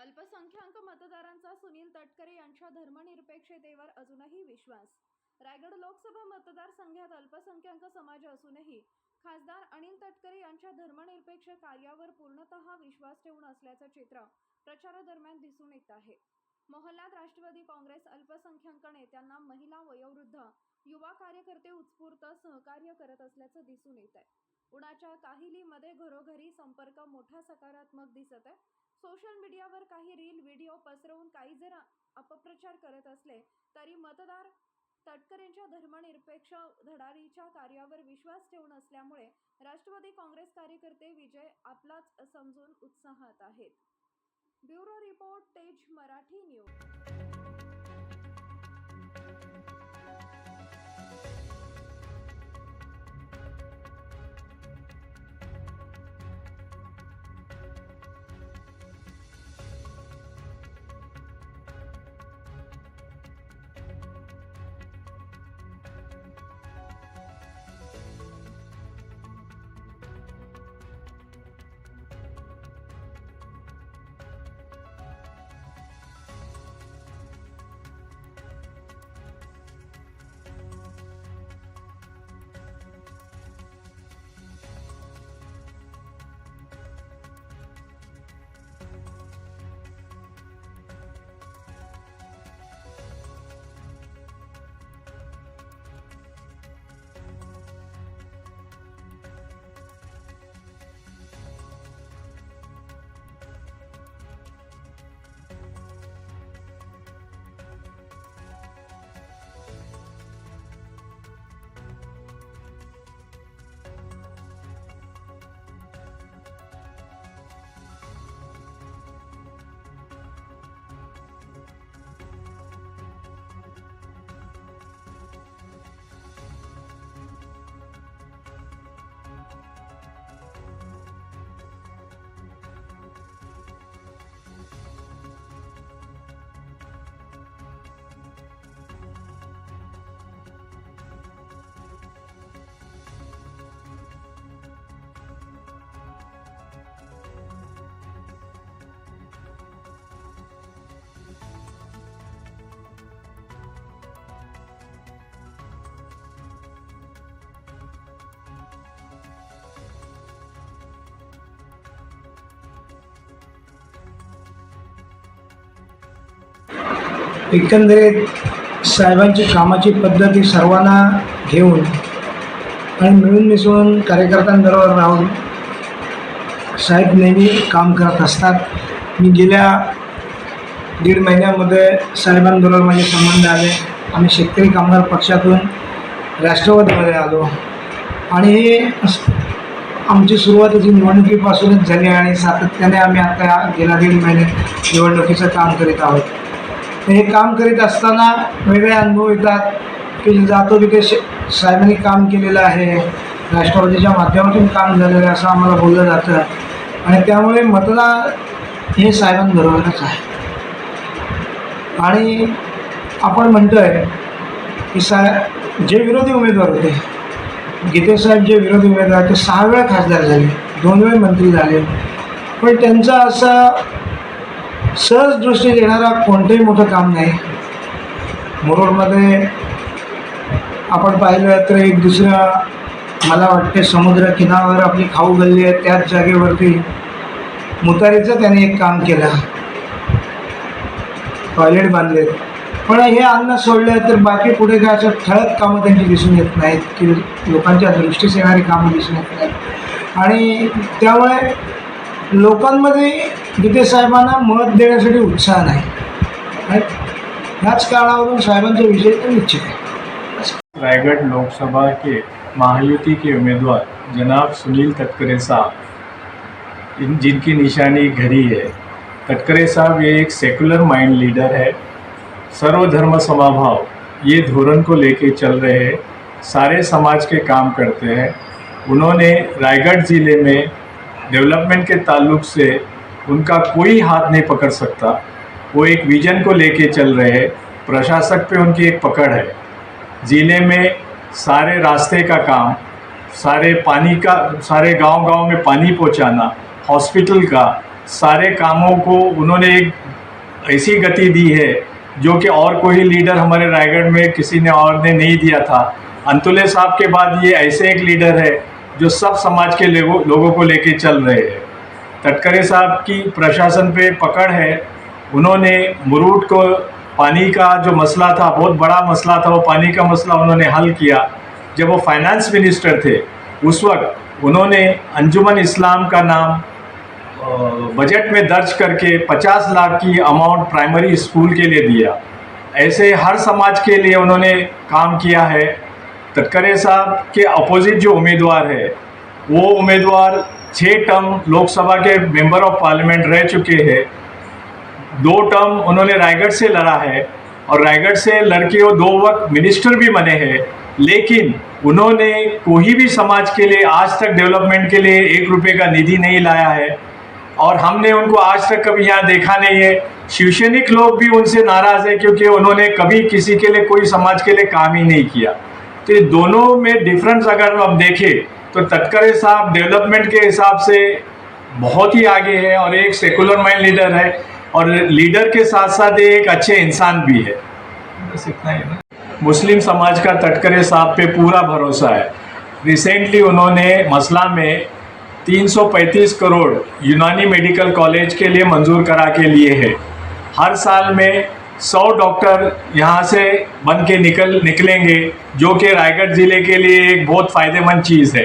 अल्पसंख्याक मतदारांचा सुनील तटकरे यांच्या धर्मनिरपेक्षतेवर अजूनही विश्वास. रायगड लोकसभा मतदारसंघात अल्पसंख्याक समाज असूनही खासदार अनिल तटकरे यांच्या धर्मनिरपेक्ष कार्यावर पूर्णतः विश्वास ठेवून असल्याचं चित्र प्रचारादरम्यान दिसून येत आहे. मोहल्ल्यात राष्ट्रवादी काँग्रेस अल्पसंख्याक नेत्यांना महिला वयोवृद्ध युवा कार्यकर्ते उत्स्फूर्त सहकार्य करत असल्याचं दिसून येत आहे उन्हाच्या काहिलीमध्ये घरोघरी संपर्क मोठा सकारात्मक दिसत आहे सोशल मीडियावर काही रील व्हिडिओ पसरवून काही जर अपप्रचार करत असले तरी मतदार तटकरेंच्या धर्मनिरपेक्ष धडारीच्या कार्यावर विश्वास ठेवून असल्यामुळे राष्ट्रवादी काँग्रेस कार्यकर्ते विजय आपलाच समजून उत्साहात आहेत. Bureau report Tej Marathi news. एकंदरीत साहेबांची कामाची पद्धती सर्वांना घेऊन आणि मिळून मिसळून कार्यकर्त्यांबरोबर राहून साहेब नेहमी काम करत असतात. मी गेल्या दीड महिन्यामध्ये साहेबांबरोबर माझे संबंध आले. आम्ही शेतकरी कामगार पक्षातून राष्ट्रवादीमध्ये आलो. आणि हे आमची सुरुवातीची निवडणुकीपासूनच झाली आणि सातत्याने आम्ही आता गेल्या दीड महिने निवडणुकीचं काम करीत आहोत. हे काम करीत असताना वेगळे अनुभव येतात की जातो तिथे साहेबांनी काम केलेलं आहे राष्ट्रवादीच्या माध्यमातून काम झालेलं आहे असं आम्हाला बोललं जातं. आणि त्यामुळे मतदान हे साहेबांबरोबरच आहे. आणि आपण म्हणतो आहे की सा जे विरोधी उमेदवार होते गीतेसाहेब जे विरोधी उमेदवार ते सहा वेळा खासदार झाले दोन वेळ मंत्री झाले. पण त्यांचा असा सहज दृष्टी देणारा कोणतंही मोठं काम नाही. मुरुडमध्ये आपण पाहिलं तर एक दुसरा मला वाटते समुद्र किनाऱ्यावर आपली खाऊ गल्ली आहे त्याच जागेवरती मुतारीचं त्याने एक काम केलं. टॉयलेट बांधले. पण हे अन्न सोडलं तर बाकी पुढे काय असं ठळक कामं त्यांची दिसून येत नाहीत की लोकांच्या दृष्टीस येणारी कामं दिसून येत नाहीत. आणि त्यामुळे लोकांमध्ये गीते साहेबांना मत देण्यासाठी उत्साह नाही. ह्याच कारणावरून साहेबांचा विजय तो निश्चित आहे. रायगढ़ लोकसभा के महायुति के उम्मीदवार जनाब सुनील तटकरे साहब, इन जिनकी निशानी घड़ी है। तटकरे साहब, ये एक सेकुलर माइंड लीडर है। सर्वधर्म समाभाव ये धोरण को लेके चल रहे हैं। सारे समाज के काम करते हैं। उन्होंने रायगढ़ ज़िले में डेवलपमेंट के ताल्लुक से उनका कोई हाथ नहीं पकड़ सकता। वो एक विजन को लेके चल रहे हैं। प्रशासक पे उनकी एक पकड़ है। ज़िले में सारे रास्ते का काम, सारे पानी का, सारे गांव-गांव में पानी पहुंचाना, हॉस्पिटल का, सारे कामों को उन्होंने एक ऐसी गति दी है, जो कि और कोई लीडर हमारे रायगढ़ में किसी ने और ने नहीं दिया था। अंतुले साहब के बाद ये ऐसे एक लीडर है, जो सब समाज के लोगों को लेके चल रहे हैं। तटकरे साहब की प्रशासन पे पकड़ है। उन्होंने मुरूट को पानी का जो मसला था, बहुत बड़ा मसला था, वो पानी का मसला उन्होंने हल किया। जब वो फाइनेंस मिनिस्टर थे, उस वक्त उन्होंने अंजुमन इस्लाम का नाम बजट में दर्ज करके 50 लाख की अमाउंट प्राइमरी स्कूल के लिए दिया। ऐसे हर समाज के लिए उन्होंने काम किया है। तटकरे साहब के अपोजिट जो उम्मीदवार है, वो उम्मीदवार छः टर्म लोकसभा के मेंबर ऑफ़ पार्लियामेंट रह चुके हैं। दो टर्म उन्होंने रायगढ़ से लड़ा है और रायगढ़ से लड़के वो दो वक्त मिनिस्टर भी बने हैं। लेकिन उन्होंने कोई भी समाज के लिए आज तक डेवलपमेंट के लिए एक रुपये का निधि नहीं लाया है। और हमने उनको आज तक कभी यहाँ देखा नहीं है। शिवसैनिक लोग भी उनसे नाराज़ है क्योंकि उन्होंने कभी किसी के लिए, कोई समाज के लिए काम ही नहीं किया। तो ये दोनों में डिफरेंस अगर हम देखें तो तटकरे साहब डेवलपमेंट के हिसाब से बहुत ही आगे है और एक सेकुलर माइंड लीडर है और लीडर के साथ साथ एक अच्छे इंसान भी है। बस इतना ही ना। मुस्लिम समाज का तटकरे साहब पे पूरा भरोसा है। रिसेंटली उन्होंने मसला में 335 करोड़ यूनानी मेडिकल कॉलेज के लिए मंजूर करा के लिए है। हर साल में 100 डॉक्टर यहाँ से बन के निकल निकलेंगे जो कि रायगढ़ ज़िले के लिए एक बहुत फ़ायदेमंद चीज़ है।